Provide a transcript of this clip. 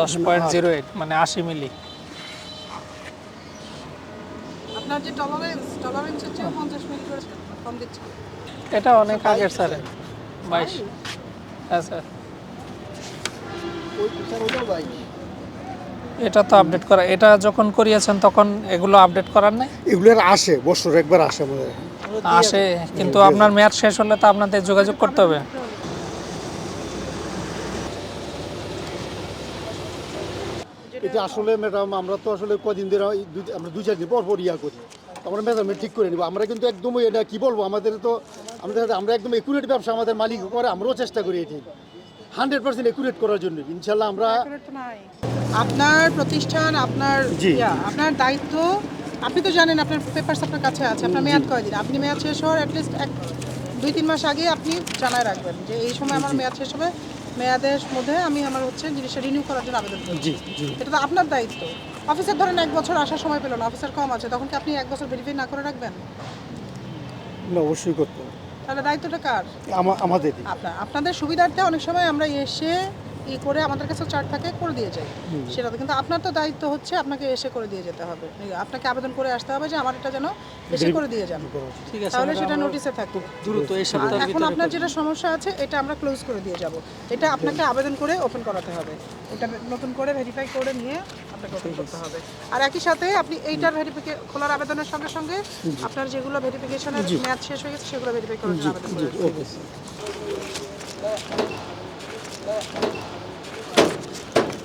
দশ point zero eight মানে আশি মিলি। আপনার যে টলারেন্স টলারেন্সের চেয়ে পঞ্চাশ মিনিট করে কম দিচ্ছে। এটা অনেক আগের স্যার। বাইশ। হ্যাঁ স্যার। এটা তো আপডেট করা এটা যখন করিয়েছেন তখন এগুলো আপডেট করার নেই? এগুলোর আসে বছর একবার আসে আমাদের আসে কিন্তু আপনার মেয়াদ শেষ হলে তো আপনাদের যোগাযোগ করতে হবে। এটা আসলে ম্যাডাম আমরা তো আসলে কদিন ধরে আমরা দুই চার দিন পর পর ইয়া করি। আমরা মেজারমেন্ট ঠিক করে নিব। আমরা কিন্তু একদম এটা কি বলব আমাদের তো আমাদের আমরা একদম একুরেট ব্যবসা আমাদের মালিক করে আমরাও চেষ্টা করি এটি। হান্ড্রেড পার্সেন্ট একুরেট করার জন্য। ইনশাল্লাহ আমরা আপনার প্রতিষ্ঠান আপনার আপনার দায়িত্ব আপনি তো জানেন আপনার পেপারস আপনার কাছে আছে। আপনার মেয়াদ কয়দিন? আপনি মেয়াদ শেষ হওয়ার অ্যাটলিস্ট এক দুই তিন মাস আগে আপনি জানায় রাখবেন যে এই সময় আমার মেয়াদ শেষ হবে। মেয়াদের মধ্যে আমি আমার হচ্ছে জিনিসটা রিনিউ করার জন্য আবেদন করছি। জি জি। এটা তো আপনার দায়িত্ব। অফিসার ধরেন এক বছর আসার সময় পেল না অফিসার কম আছে তখন কি আপনি এক বছর ভেরিফাই না করে রাখবেন? না অবশ্যই করতে তাহলে দায়িত্বটা কার? আমাদের আপনার আপনাদের সুবিধার্থে অনেক সময় আমরা এসে ই করে আমাদের কাছে চার্ট থাকে করে দিয়ে যাই। সেটা তো কিন্তু আপনার তো দায়িত্ব হচ্ছে আপনাকে এসে করে দিয়ে যেতে হবে। আপনাকে আবেদন করে আসতে হবে যে আমার এটা যেন এসে করে দিয়ে যান। ঠিক আছে তাহলে সেটা নোটিসে থাকবে দ্রুত এখন আপনার যেটা সমস্যা আছে এটা আমরা ক্লোজ করে দিয়ে যাব। এটা আপনাকে আবেদন করে ওপেন করাতে হবে। এটা নতুন করে ভেরিফাই করে নিয়ে আপনাকে ওপেন করতে হবে। আর একই সাথে আপনি এইটার ভেরিফিকে খোলার আবেদনের সঙ্গে সঙ্গে আপনার যেগুলো ভেরিফিকেশনের মেয়াদ শেষ হয়ে গেছে সেগুলো ভেরিফাই করার আবেদন করে よかった。